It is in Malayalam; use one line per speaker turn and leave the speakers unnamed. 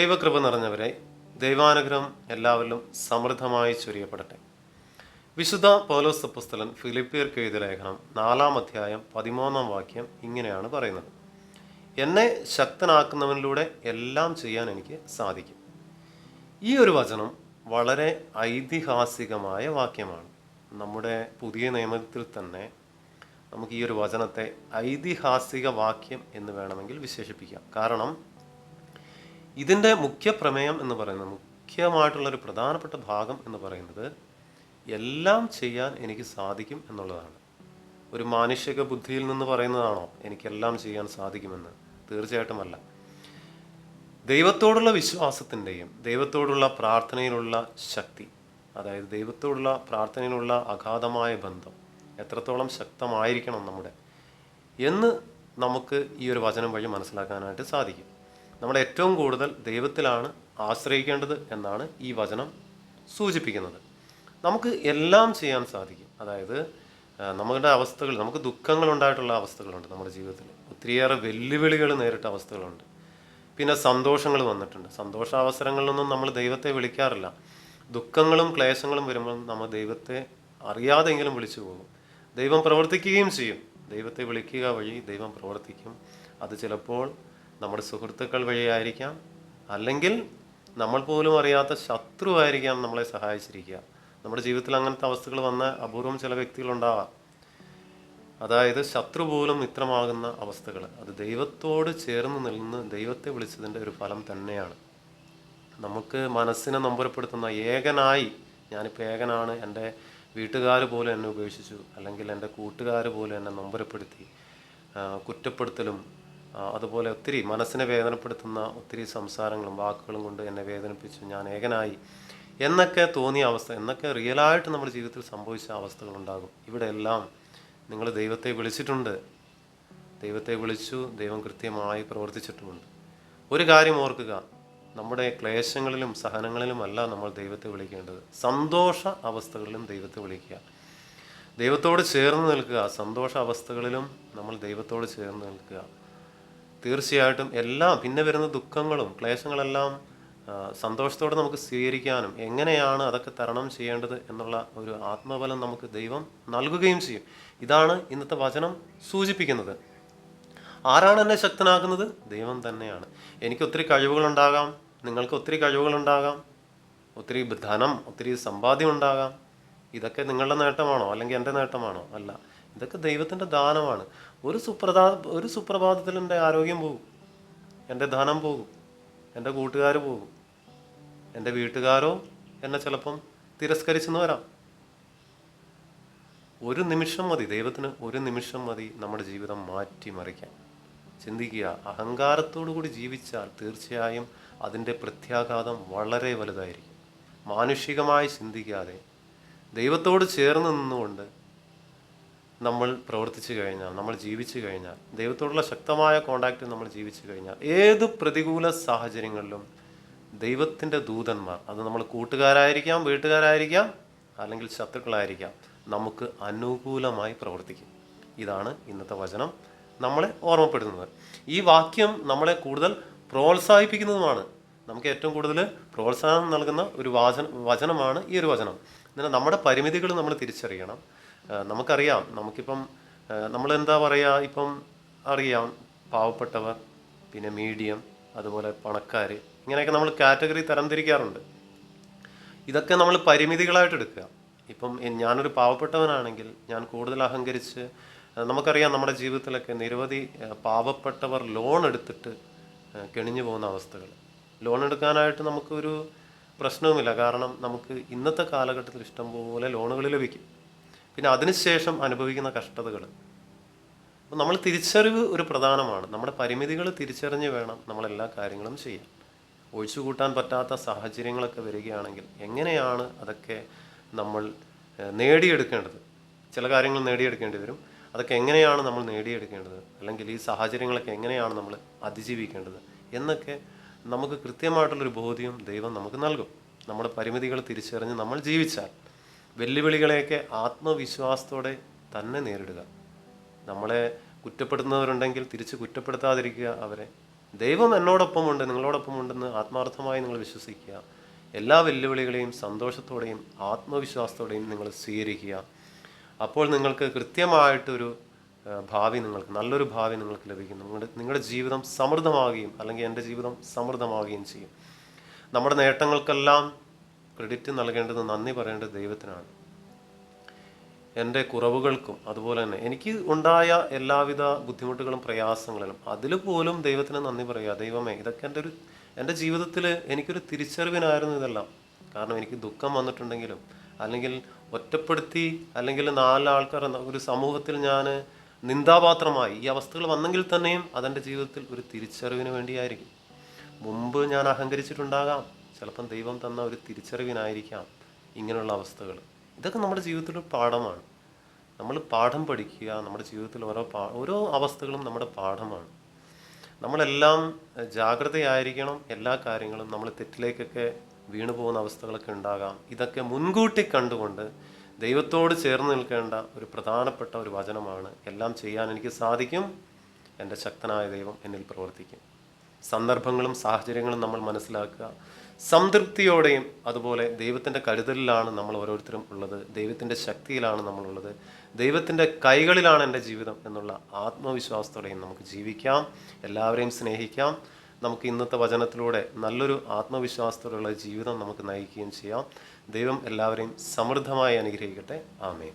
ദൈവകൃപ നിറഞ്ഞവരെ ദൈവാനുഗ്രഹം എല്ലാവരിലും സമൃദ്ധമായി ചൊരിയപ്പെടട്ടെ. വിശുദ്ധ പൗലോസ് പുസ്തകൻ ഫിലിപ്പിയർക്ക് എഴുതിയ ലേഖനം നാലാം അധ്യായം പതിമൂന്നാം വാക്യം ഇങ്ങനെയാണ് പറയുന്നത്. എന്നെ ശക്തനാക്കുന്നവനിലൂടെ എല്ലാം ചെയ്യാൻ എനിക്ക് സാധിക്കും. ഈ ഒരു വചനം വളരെ ഐതിഹാസികമായ വാക്യമാണ്. നമ്മുടെ പുതിയ നിയമത്തിൽ തന്നെ നമുക്ക് ഈ ഒരു വചനത്തെ ഐതിഹാസിക വാക്യം എന്ന് വേണമെങ്കിൽ വിശേഷിപ്പിക്കാം. കാരണം ഇതിന്റെ മുഖ്യ പ്രമേയം എന്ന് പറയുന്നത് മുഖ്യമായിട്ടുള്ള ഒരു പ്രധാനപ്പെട്ട ഭാഗം എന്ന് പറയുന്നത് എല്ലാം ചെയ്യാൻ എനിക്ക് സാധിക്കും എന്നുള്ളതാണ്. ഒരു മാനുഷിക ബുദ്ധിയിൽ നിന്ന് പറയുന്നതാണോ എനിക്കെല്ലാം ചെയ്യാൻ സാധിക്കുമെന്ന്? തീർച്ചയായിട്ടുമല്ല. ദൈവത്തോടുള്ള വിശ്വാസത്തിന്റെയും ദൈവത്തോടുള്ള പ്രാർത്ഥനയിലുള്ള ശക്തി അതായത് ദൈവത്തോടുള്ള പ്രാർത്ഥനയിലുള്ള അഗാധമായ ബന്ധം എത്രത്തോളം ശക്തമായിരിക്കണം നമ്മുടെ എന്ന് നമുക്ക് ഈ ഒരു വചനം വഴി മനസ്സിലാക്കാനായിട്ട് സാധിക്കും. നമ്മൾ ഏറ്റവും കൂടുതൽ ദൈവത്തിലാണ് ആശ്രയിക്കേണ്ടത് എന്നാണ് ഈ വചനം സൂചിപ്പിക്കുന്നത്. നമുക്ക് എല്ലാം ചെയ്യാൻ സാധിക്കും. അതായത് നമ്മുടെ അവസ്ഥകൾ നമുക്ക് ദുഃഖങ്ങൾ ഉണ്ടായിട്ടുള്ള അവസ്ഥകളുണ്ട് നമ്മുടെ ജീവിതത്തിൽ. ഒത്തിരിയേറെ വെല്ലുവിളികൾ നേരിട്ട അവസ്ഥകളുണ്ട്. പിന്നെ സന്തോഷങ്ങൾ വന്നിട്ടുണ്ട്. സന്തോഷാവസരങ്ങളിലൊന്നും നമ്മൾ ദൈവത്തെ വിളിക്കാറില്ല. ദുഃഖങ്ങളും ക്ലേശങ്ങളും വരുമ്പോൾ നമ്മൾ ദൈവത്തെ അറിയാതെങ്കിലും വിളിച്ചു പോകും. ദൈവം പ്രവർത്തിക്കുകയും ചെയ്യും. ദൈവത്തെ വിളിക്കുക വഴി ദൈവം പ്രവർത്തിക്കും. അത് ചിലപ്പോൾ നമ്മുടെ സുഹൃത്തുക്കൾ വഴിയായിരിക്കാം. അല്ലെങ്കിൽ നമ്മൾ പോലും അറിയാത്ത ശത്രുവായിരിക്കാം നമ്മളെ സഹായിച്ചിരിക്കുക. നമ്മുടെ ജീവിതത്തിൽ അങ്ങനത്തെ അവസ്ഥകൾ വന്ന അപൂർവം ചില വ്യക്തികളുണ്ടാവാം. അതായത് ശത്രു പോലും മിത്രമാകുന്ന അവസ്ഥകൾ. അത് ദൈവത്തോട് ചേർന്ന് നിന്ന് ദൈവത്തെ വിളിച്ചതിന്റെ ഒരു ഫലം തന്നെയാണ്. നമുക്ക് മനസ്സിനെ നമ്പരപ്പെടുത്തുന്ന ഏകനായി ഞാനിപ്പോൾ ഏകനാണ് എന്റെ വീട്ടുകാർ പോലും എന്നെ ഉപേക്ഷിച്ചു അല്ലെങ്കിൽ എന്റെ കൂട്ടുകാർ പോലും എന്നെ നൊമ്പരപ്പെടുത്തി കുറ്റപ്പെടുത്തലും അതുപോലെ ഒത്തിരി മനസ്സിനെ വേദനപ്പെടുത്തുന്ന ഒത്തിരി സംസാരങ്ങളും വാക്കുകളും കൊണ്ട് എന്നെ വേദനിപ്പിച്ചു ഞാൻ ഏകനായി. എന്നൊക്കെ തോന്നിയ അവസ്ഥ എന്നൊക്കെ റിയലായിട്ട് നമ്മുടെ ജീവിതത്തിൽ സംഭവിച്ച അവസ്ഥകളുണ്ടാകും ഇവിടെയെല്ലാം നിങ്ങൾ ദൈവത്തെ വിളിച്ചിട്ടുണ്ട്. ദൈവത്തെ വിളിച്ചു ദൈവം കൃത്യമായി പ്രവർത്തിച്ചിട്ടുമുണ്ട്. ഒരു കാര്യം ഓർക്കുക നമ്മുടെ ക്ലേശങ്ങളിലും സഹനങ്ങളിലും അല്ല നമ്മൾ ദൈവത്തെ വിളിക്കേണ്ടത്. സന്തോഷ അവസ്ഥകളിലും ദൈവത്തെ വിളിക്കുക. ദൈവത്തോട് ചേർന്ന് നിൽക്കുക സന്തോഷ അവസ്ഥകളിലും നമ്മൾ ദൈവത്തോട് ചേർന്ന് നിൽക്കുക. തീർച്ചയായിട്ടും എല്ലാം പിന്നെ വരുന്ന ദുഃഖങ്ങളും ക്ലേശങ്ങളെല്ലാം സന്തോഷത്തോടെ നമുക്ക് സ്വീകരിക്കാനും എങ്ങനെയാണ് അതൊക്കെ തരണം ചെയ്യേണ്ടത് എന്നുള്ള ഒരു ആത്മബലം നമുക്ക് ദൈവം നൽകുകയും ചെയ്യും. ഇതാണ് ഇന്നത്തെ വചനം സൂചിപ്പിക്കുന്നത്. ആരാണ് എന്നെ ശക്തനാക്കുന്നത്? ദൈവം തന്നെയാണ്. എനിക്ക് ഒത്തിരി കഴിവുകളുണ്ടാകാം നിങ്ങൾക്ക് ഒത്തിരി കഴിവുകളുണ്ടാകാം ഒത്തിരി ധനം ഒത്തിരി സമ്പാദ്യം ഉണ്ടാകാം. ഇതൊക്കെ നിങ്ങളുടെ നേട്ടമാണോ? അല്ലെങ്കിൽ എന്റെ നേട്ടമാണോ? അല്ല. ഇതൊക്കെ ദൈവത്തിന്റെ ദാനമാണ്. ഒരു സുപ്രഭാ ഒരു സുപ്രഭാതത്തിൽ എന്റെ ആരോഗ്യം പോകും. എന്റെ ധനം പോകും. എന്റെ കൂട്ടുകാർ പോകും. എന്റെ വീട്ടുകാരോ എന്നെ ചിലപ്പം തിരസ്കരിച്ചെന്ന് വരാം. ഒരു നിമിഷം മതി. ദൈവത്തിന് ഒരു നിമിഷം മതി നമ്മുടെ ജീവിതം മാറ്റിമറിക്കാൻ. ചിന്തിക്കുക. അഹങ്കാരത്തോടു കൂടി ജീവിച്ചാൽ തീർച്ചയായും അതിന്റെ പ്രത്യാഘാതം വളരെ വലുതായിരിക്കും. മാനുഷികമായി ചിന്തിക്കാതെ ദൈവത്തോട് ചേർന്ന് നിന്നുകൊണ്ട് നമ്മൾ പ്രവർത്തിച്ചു കഴിഞ്ഞാൽ നമ്മൾ ജീവിച്ചു കഴിഞ്ഞാൽ ദൈവത്തോടുള്ള ശക്തമായ കോണ്ടാക്റ്റ് നമ്മൾ ജീവിച്ചു കഴിഞ്ഞാൽ ഏത് പ്രതികൂല സാഹചര്യങ്ങളിലും ദൈവത്തിന്റെ ദൂതന്മാർ അത് നമ്മൾ കൂട്ടുകാരായിരിക്കാം വീട്ടുകാരായിരിക്കാം അല്ലെങ്കിൽ ശത്രുക്കളായിരിക്കാം നമുക്ക് അനുകൂലമായി പ്രവർത്തിക്കും. ഇതാണ് ഇന്നത്തെ വചനം നമ്മളെ ഓർമ്മപ്പെടുത്തുന്നത്. ഈ വാക്യം നമ്മളെ കൂടുതൽ പ്രോത്സാഹിപ്പിക്കുന്നതുമാണ്. നമുക്ക് ഏറ്റവും കൂടുതൽ പ്രോത്സാഹനം നൽകുന്ന ഒരു വാചന വചനമാണ് ഈ ഒരു വചനം. എന്നാൽ നമ്മുടെ പരിമിതികൾ നമ്മൾ തിരിച്ചറിയണം. നമുക്കറിയാം. നമുക്കിപ്പം നമ്മൾ എന്താ പറയുക ഇപ്പം അറിയാം. പാവപ്പെട്ടവർ പിന്നെ മീഡിയം അതുപോലെ പണക്കാർ ഇങ്ങനെയൊക്കെ നമ്മൾ കാറ്റഗറി തരംതിരിക്കാറുണ്ട് ഇതൊക്കെ നമ്മൾ പരിമിതികളായിട്ട് എടുക്കുക. ഇപ്പം ഞാനൊരു പാവപ്പെട്ടവനാണെങ്കിൽ ഞാൻ കൂടുതൽ അഹങ്കരിച്ച് നമുക്കറിയാം നമ്മുടെ ജീവിതത്തിലൊക്കെ നിരവധി പാവപ്പെട്ടവർ ലോൺ എടുത്തിട്ട് കെണിഞ്ഞു പോകുന്ന അവസ്ഥകൾ ലോൺ എടുക്കാനായിട്ട് നമുക്കൊരു പ്രശ്നവുമില്ല. കാരണം നമുക്ക് ഇന്നത്തെ കാലഘട്ടത്തിൽ ഇഷ്ടംപോലെ ലോണുകൾ ലഭിക്കും. പിന്നെ അതിനുശേഷം അനുഭവിക്കുന്ന കഷ്ടതകൾ അപ്പം നമ്മൾ തിരിച്ചറിവ് ഒരു പ്രധാനമാണ്. നമ്മുടെ പരിമിതികൾ തിരിച്ചറിഞ്ഞ് വേണം നമ്മളെല്ലാ കാര്യങ്ങളും ചെയ്യാൻ. ഒഴിച്ചു കൂട്ടാൻ പറ്റാത്ത സാഹചര്യങ്ങളൊക്കെ വരികയാണെങ്കിൽ എങ്ങനെയാണ് അതൊക്കെ നമ്മൾ നേടിയെടുക്കേണ്ടത്? ചില കാര്യങ്ങൾ നേടിയെടുക്കേണ്ടി വരും. അതൊക്കെ എങ്ങനെയാണ് നമ്മൾ നേടിയെടുക്കേണ്ടത്? അല്ലെങ്കിൽ ഈ സാഹചര്യങ്ങളൊക്കെ എങ്ങനെയാണ് നമ്മൾ അതിജീവിക്കേണ്ടത്? എന്നൊക്കെ നമുക്ക് കൃത്യമായിട്ടുള്ളൊരു ബോധ്യം ദൈവം നമുക്ക് നൽകും. നമ്മുടെ പരിമിതികൾ തിരിച്ചറിഞ്ഞ് നമ്മൾ ജീവിച്ചാൽ വെല്ലുവിളികളെയൊക്കെ ആത്മവിശ്വാസത്തോടെ തന്നെ നേരിടുക. നമ്മളെ കുറ്റപ്പെടുത്തുന്നവരുണ്ടെങ്കിൽ തിരിച്ച് കുറ്റപ്പെടുത്താതിരിക്കുക അവരെ. ദൈവം എന്നോടൊപ്പമുണ്ട് നിങ്ങളോടൊപ്പമുണ്ടെന്ന് ആത്മാർത്ഥമായി നിങ്ങൾ വിശ്വസിക്കുക. എല്ലാ വെല്ലുവിളികളെയും സന്തോഷത്തോടെയും ആത്മവിശ്വാസത്തോടെയും നിങ്ങൾ സ്വീകരിക്കുക. അപ്പോൾ നിങ്ങൾക്ക് കൃത്യമായിട്ടൊരു ഭാവി നിങ്ങൾക്ക് നല്ലൊരു ഭാവി നിങ്ങൾക്ക് ലഭിക്കും നിങ്ങളുടെ നിങ്ങളുടെ ജീവിതം സമൃദ്ധമാവുകയും അല്ലെങ്കിൽ എന്റെ ജീവിതം സമൃദ്ധമാവുകയും ചെയ്യും. നമ്മുടെ നേട്ടങ്ങൾക്കെല്ലാം ക്രെഡിറ്റ് നൽകേണ്ടത് നന്ദി പറയേണ്ടത് ദൈവത്തിനാണ്. എന്റെ കുറവുകൾക്കും അതുപോലെ തന്നെ എനിക്ക് ഉണ്ടായ എല്ലാവിധ ബുദ്ധിമുട്ടുകളും പ്രയാസങ്ങളിലും അതിൽ പോലും ദൈവത്തിന് നന്ദി പറയുക. ദൈവമേ ഇതൊക്കെ എന്റെ ഒരു എന്റെ ജീവിതത്തിൽ എനിക്കൊരു തിരിച്ചറിവിനായിരുന്നു ഇതെല്ലാം. കാരണം എനിക്ക് ദുഃഖം വന്നിട്ടുണ്ടെങ്കിലും അല്ലെങ്കിൽ ഒറ്റപ്പെടുത്തി അല്ലെങ്കിൽ നാലാൾക്കാർ ഒരു സമൂഹത്തിൽ ഞാൻ നിന്ദാപാത്രമായി ഈ അവസ്ഥകൾ വന്നെങ്കിൽ തന്നെയും അതെന്റെ ജീവിതത്തിൽ ഒരു തിരിച്ചറിവിന് വേണ്ടിയായിരിക്കും. മുമ്പ് ഞാൻ അഹങ്കരിച്ചിട്ടുണ്ടാകാം. ചിലപ്പം ദൈവം തന്ന ഒരു തിരിച്ചറിവിനായിരിക്കാം ഇങ്ങനെയുള്ള അവസ്ഥകൾ. ഇതൊക്കെ നമ്മുടെ ജീവിതത്തിലൊരു പാഠമാണ്. നമ്മൾ പാഠം പഠിക്കുക നമ്മുടെ ജീവിതത്തിൽ ഓരോ പാ ഓരോ അവസ്ഥകളും നമ്മുടെ പാഠമാണ്. നമ്മളെല്ലാം ജാഗ്രതയായിരിക്കണം. എല്ലാ കാര്യങ്ങളും നമ്മൾ തെറ്റിലേക്കൊക്കെ വീണു പോകുന്ന അവസ്ഥകളൊക്കെ ഉണ്ടാകാം. ഇതൊക്കെ മുൻകൂട്ടി കണ്ടുകൊണ്ട് ദൈവത്തോട് ചേർന്ന് നിൽക്കേണ്ട ഒരു പ്രധാനപ്പെട്ട ഒരു വചനമാണ് എല്ലാം ചെയ്യാൻ എനിക്ക് സാധിക്കും എന്റെ ശക്തനായ ദൈവം എന്നിൽ പ്രവർത്തിക്കും. സന്ദർഭങ്ങളും സാഹചര്യങ്ങളും നമ്മൾ മനസ്സിലാക്കുക. സംതൃപ്തിയോടെയും അതുപോലെ ദൈവത്തിന്റെ കരുതലിലാണ് നമ്മൾ ഓരോരുത്തരും ഉള്ളത് ദൈവത്തിന്റെ ശക്തിയിലാണ് നമ്മളുള്ളത് ദൈവത്തിന്റെ കൈകളിലാണ് എന്റെ ജീവിതം എന്നുള്ള ആത്മവിശ്വാസത്തോടെയും നമുക്ക് ജീവിക്കാം എല്ലാവരെയും സ്നേഹിക്കാം. നമുക്ക് ഇന്നത്തെ വചനത്തിലൂടെ നല്ലൊരു ആത്മവിശ്വാസത്തോടുള്ള ജീവിതം നമുക്ക് നയിക്കുകയും ചെയ്യാം. ദൈവം എല്ലാവരെയും സമൃദ്ധമായി അനുഗ്രഹിക്കട്ടെ. ആമേ